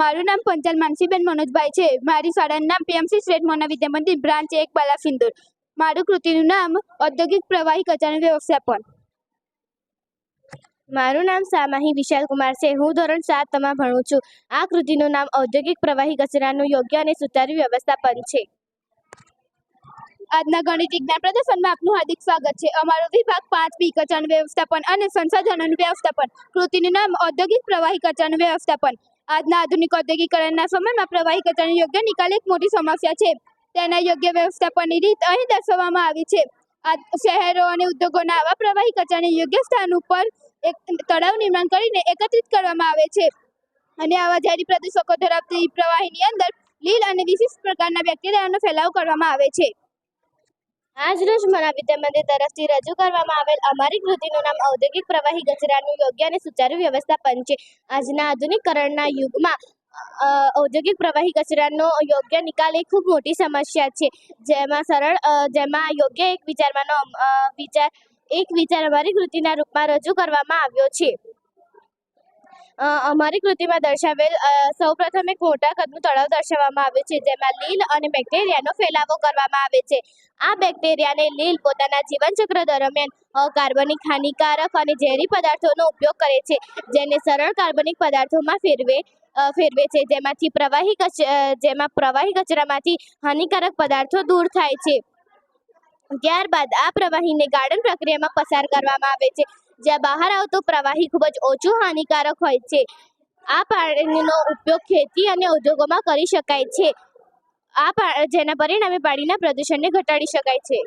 મારું નામ પંચાલ માનસીબેન મનોજભાઈ છે. મારી શાળાનું નામ પીએમસી શ્રેષ્ઠ મનોવિદ્યા મંદિર બ્રાન્ચ એક બાલાસિંદુર. મારું કૃતિનું નામ ઔદ્યોગિક પ્રવાહી કચરાનું વ્યવસ્થાપન. મારું નામ સામાહી વિશાલ કુમાર છે. હું ધોરણ સાત સાતમાં ભણું છું. આ કૃતિનું નામ ઔદ્યોગિક પ્રવાહી કચરાનું યોગ્ય અને સુચારુ વ્યવસ્થાપન છે. આજના ગણિત વિજ્ઞાન પ્રદર્શનમાં આપનું હાર્દિક સ્વાગત છે. અમારો વિભાગ પાંચ બી કચરાનું વ્યવસ્થાપન અને સંસાધનોનું વ્યવસ્થાપન. કૃતિનું નામ ઔદ્યોગિક પ્રવાહી કચરાનું વ્યવસ્થાપન. આજના આધુનિક ઔદ્યોગિકરણના સમયમાં પ્રવાહી કચરાનો યોગ્ય નિકાલ એક મોટી સમસ્યા છે. તેના યોગ્ય વ્યવસ્થાપનની રીત અહીં દર્શાવવામાં આવી છે. આ શહેરો અને ઉદ્યોગોના આવા પ્રવાહી કચરાને યોગ્ય સ્થાન ઉપર એક તળાવ નિર્માણ કરીને એકત્રિત કરવામાં આવે છે. અને આવા ઝેરી પ્રદૂષકો ધરાવતી પ્રવાહીની અંદર લીલ અને વિશિષ્ટ પ્રકારના બેક્ટેરિયાનો ફેલાવ કરવામાં આવે છે. આજરોજ મહાવિદ્યા મંદિર તરફથી રજૂ કરવામાં આવેલ અમારી કૃતિનું નામ ઔદ્યોગિક પ્રવાહી કચરાનું યોગ્ય અને સુચારુ વ્યવસ્થાપન છે. આજના આધુનિકરણના યુગમાં ઔદ્યોગિક પ્રવાહી કચરાનો યોગ્ય નિકાલ એ ખૂબ મોટી સમસ્યા છે. જેમાં સરળ જેમાં યોગ્ય એક વિચારવાનો વિચાર, એક વિચાર અમારી કૃતિના રૂપમાં રજૂ કરવામાં આવ્યો છે. અમારી કૃતિમાં દર્શાવેલ સૌપ્રથમ એક મોટા કદનું તળાવ દર્શાવવામાં આવ્યું છે, જેમાં લીલ અને બેક્ટેરિયાનો ફેલાવો કરવામાં આવે છે. આ બેક્ટેરિયાને લીલ પોતાના જીવનચક્ર દરમિયાન કાર્બનિક હાનિકારક અને ઝેરી પદાર્થોનો ઉપયોગ કરે છે, જેને સરળ કાર્બનિક પદાર્થોમાં ફેરવે ફેરવે છે. જેમાંથી પ્રવાહી જેમાં પ્રવાહી કચરામાંથી હાનિકારક પદાર્થો દૂર થાય છે. ત્યારબાદ આ પ્રવાહીને ગાર્ડન પ્રક્રિયામાં પસાર કરવામાં આવે છે. જ્યાં બહાર આવતું પ્રવાહી ખૂબ જ ઓછું હાનિકારક હોય છે. આ પાણીનો ઉપયોગ ખેતી અને ઉદ્યોગોમાં કરી શકાય છે. આ જેના પરિણામે પાણીના પ્રદૂષણને ઘટાડી શકાય છે.